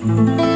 Allah.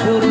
i don't should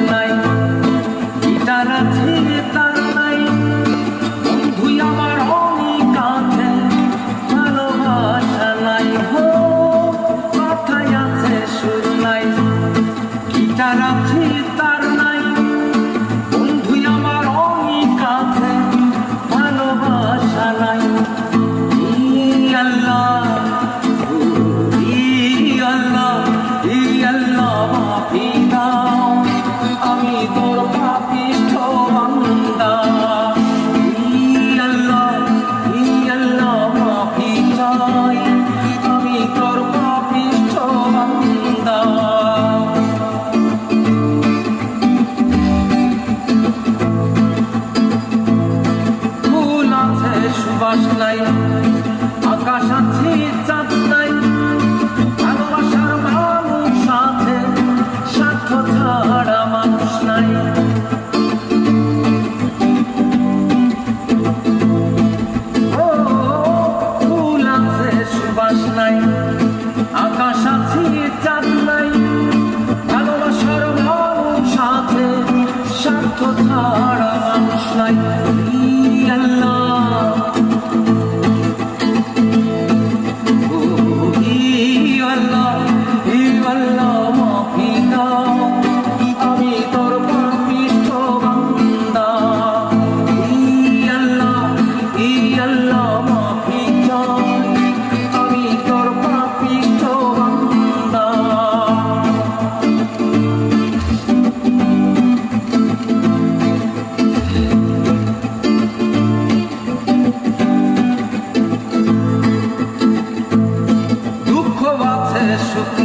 ছাড়া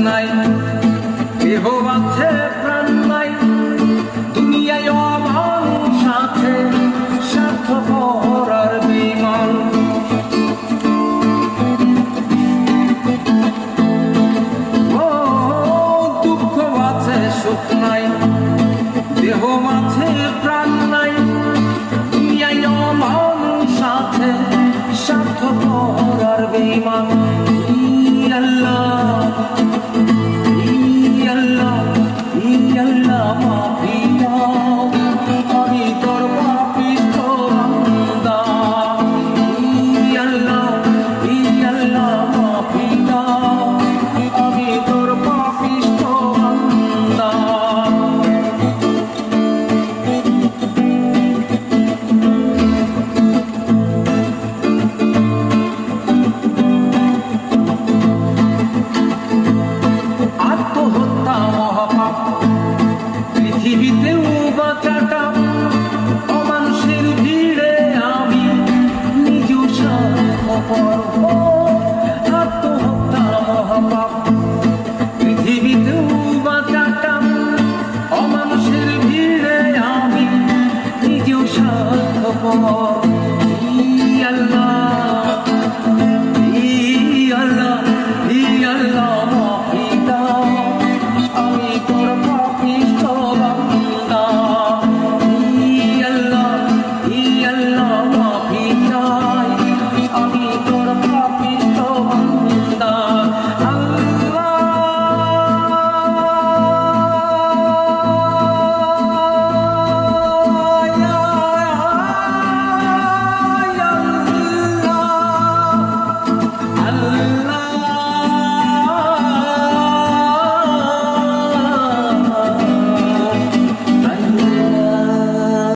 নাই। দেহ আছে প্রাণ নাই। দুনিয়ায় অমান সাথে স্বার্থপর আর বিমল দুঃখ আছে, সুখ নাই। দেহ আছে, প্রাণ নাই। দুনিয়ায় অমান সাথে স্বার্থপর আর বিমল। love of আত্মহত্যা মহাপাপ। পৃথিবীতে বাঁচাটাম অমানুষের ভিড়ে আমি নিজেও স্বার্থপর।